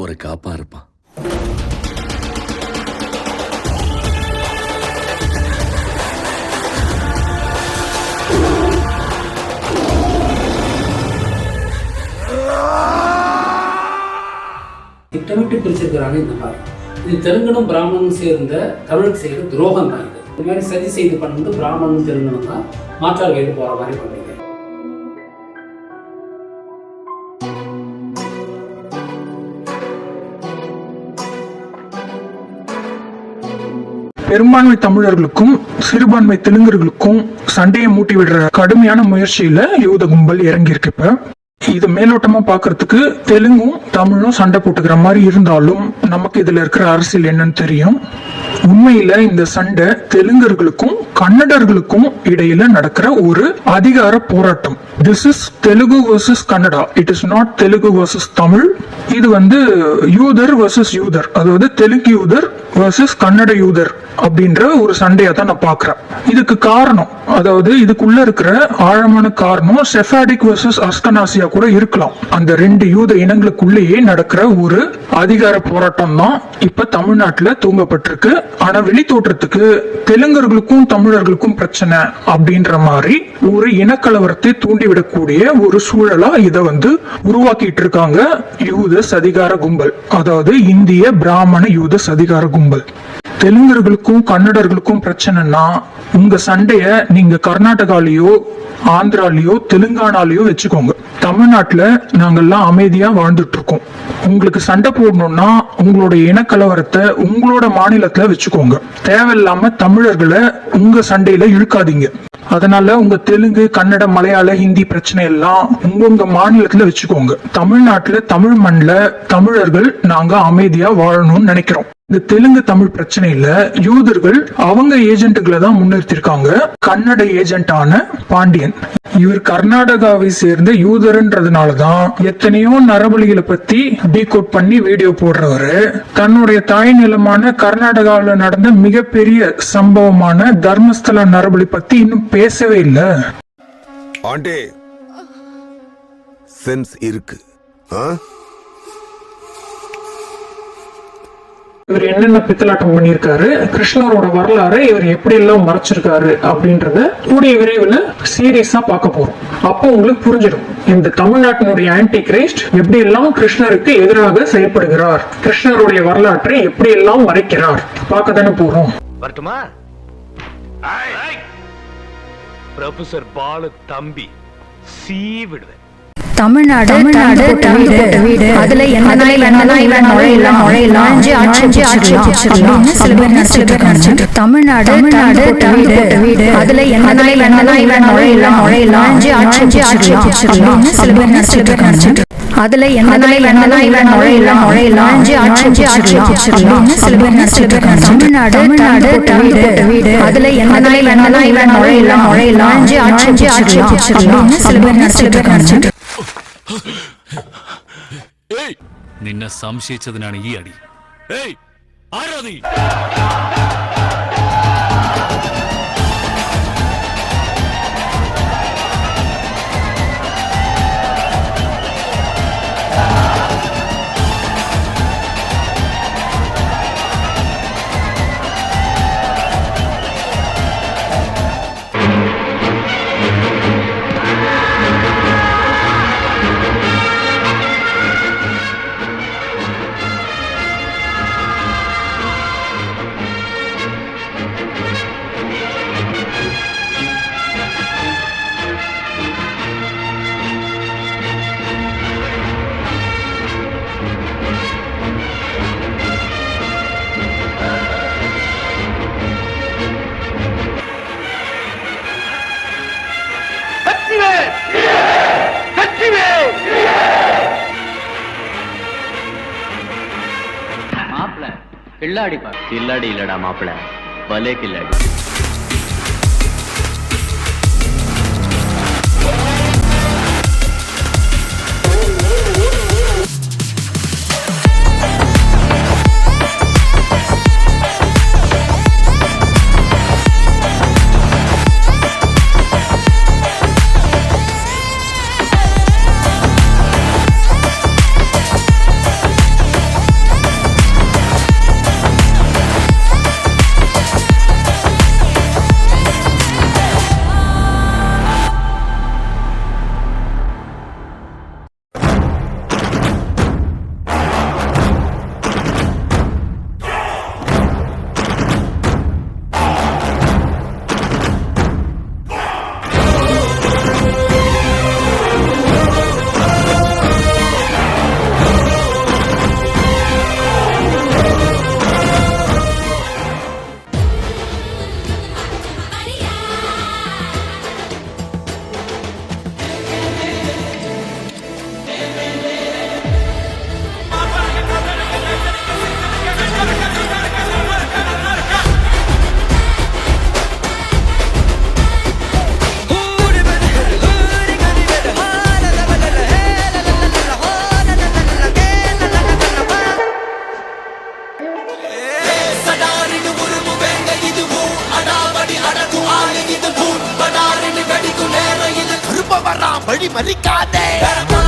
ஒரு காப்பா இருப்பான். திட்டமிட்டு பிரிச்சிருக்கிறாங்க இந்த மாதிரி இது தெலுங்கனும் பிராமணனும் சேர்ந்த தமிழுக்கு செய்கிற துரோகம் தான் இது. இந்த மாதிரி சதி செய்து பண்ணுறது பிராமணனும் தெலுங்கனும் தான். மாற்றார் கேட்டு போகிற மாதிரி பண்ணுறீங்க பெரும்பான்மை தமிழர்களுக்கும் சிறுபான்மை தெலுங்கர்களுக்கும் சண்டையை மூட்டி விடுற கடுமையான முயற்சியில யூத கும்பல் இறங்கியிருக்கு இப்ப. இது மேலோட்டமா பாக்குறதுக்கு தெலுங்கும் தமிழும் சண்டை போட்டுக்கிற மாதிரி இருந்தாலும் நமக்கு இதுல இருக்கிற அரசியல் என்னன்னு தெரியும். உண்மையில இந்த சண்டை தெலுங்கர்களுக்கும் கன்னடர்களுக்கும் இடையில நடக்கிற ஒரு அதிகார போராட்டம். This is Telugu versus Kannada it is not Telugu versus Tamil இது வந்து யூதர் வர்சஸ் யூதர். அதாவது தெலுங்கு யூதர் வர்சஸ் கன்னட யூதர் அப்படின்ற ஒரு சண்டையை தான் நான் பாக்குறேன் இதுக்கு காரணம் அதாவது இதுக்குள்ள இருக்கிற ஆழமான காரணம் செஃபாடிக் வர்சஸ் அஸ்கனாசியா கூட இருக்கலாம். அந்த ரெண்டு யூத இனங்களுக்குள்ளேயே நடக்கிற ஒரு அதிகார போராட்டம் தான் இப்ப தமிழ்நாட்டுல தூங்கப்பட்டிருக்கு. ஆனா வெளி தோற்றத்துக்கு தெலுங்கர்களுக்கும் தமிழர்களுக்கும் பிரச்சனை அப்படின்ற மாதிரி ஒரு இனக்கலவரத்தை விடக்கூடிய ஒரு சூழலா இதை வந்து உருவாக்கிட்டு இருக்காங்க யூத சதிகார கும்பல் அதாவது இந்திய பிராமண யூத சதிகார கும்பல். தெலுங்கர்களுக்கும் கன்னடர்களுக்கும் பிரச்சனைனா உங்க சண்டைய நீங்க கர்நாடகாலயோ ஆந்திராலையோ தெலுங்கானாலையோ வச்சுக்கோங்க. தமிழ்நாட்டுல நாங்கெல்லாம் அமைதியா வாழ்ந்துட்டு இருக்கோம் உங்களுக்கு சண்டை போடணும்னா உங்களோட இனக்கலவரத்தை உங்களோட மாநிலத்துல வச்சுக்கோங்க. தேவையில்லாம தமிழர்களை உங்க சண்டையில இழுக்காதீங்க. அதனால உங்க தெலுங்கு கன்னட மலையாள ஹிந்தி பிரச்சனை எல்லாம் உங்க உங்க மாநிலத்துல வச்சுக்கோங்க. தமிழ்நாட்டுல தமிழ் மண்ணில் தமிழர்கள் நாங்க அமைதியா வாழணும்னு நினைக்கிறோம். இந்த தெலுங்கு தமிழ் பிரச்சனையில யூதர்கள் அவங்க ஏஜென்ட்டுகளை தான் முன்னிறுத்திருக்காங்க கன்னட ஏஜென்டான பாண்டியன். இவர் கர்நாடகாவை சேர்ந்த யூதர்ன்றதுனால தான் எத்தனையோ நரபலிகளை பத்தி டீகோட் பண்ணி வீடியோ போடுறவரு. தன்னுடைய தாய் நிலமான கர்நாடகாவில் நடந்த மிகப்பெரிய சம்பவமான தர்மஸ்தல நரபலி பத்தி இன்னும் பேசவே இல்லை. ஆண்டே சென்ஸ் இருக்கு. இவர் என்னென்ன பித்தலாட்டம் பண்ணியிருக்காரு கிருஷ்ணரோட வரலாறை இவர் எப்படி எல்லாம் மறைச்சிருக்காரு அப்படின்றத கூடிய விரைவில் சீரியஸா பார்க்க போறோம். அப்போ உங்களுக்கு புரிஞ்சிடும். இந்த தமிழ்நாட்டினுடைய ஆன்டி கிரைஸ்ட் எப்படி எல்லாம் கிருஷ்ணருக்கு எதிராக செயல்படுகிறார் கிருஷ்ணருடைய வரலாற்றை எப்படி எல்லாம் மறைக்கிறார் பார்க்க தானே போறோம். வரட்டுமா? ப்ரொஃபசர் பாலு தம்பி சீ விடுவேன். தமிழ்நாடு தமிழ்நாடு போட்ட வீடு. அதுல என்னன்னா என்னன்னா இவன் நுழையலாம்? நுழையலாம்? அஞ்சு ஆட்சி ஆட்சி ஆட்சிச்சிடலாம் சில பேர் நினைச்சிட்டு தமிழ்நாடு தமிழ்நாடு திறந்து போட்ட வீடு. அதுல என்னன்னா என்னன்னா இவன் நுழையலாம்? நுழையலாம்? அஞ்சு ஆட்சி ஆட்சி ஆட்சிச்சிடலாம் சில பேர் நினைச்சிட்டு அதுல என்னன்னா என்னன்னா இவன் நுழையலாம்? நுழையலாம்? அஞ்சு ஆட்சி ஆட்சி ஆட்சிச்சிடலாம் சில பேர் சில பேர் தமிழ்நாடு தமிழ்நாடு போட்ட வீடு. அதுல என்னன்னா என்னன்னா இவன் நுழையலாம்? நுழையலாம்? அஞ்சு ஆட்சி ஆட்சி ஆட்சிச்சிடலாம் சில பேர் பேர் ഏയ്! നിന്നെ സംശയിച്ചതിനാണ് ഈ അടി. ഏയ്! ആരാ നീ? கில்லாடி பா கில்லாடி இல்லடா மாப்பிள்ள பலே கில்லாடி. Ricardo.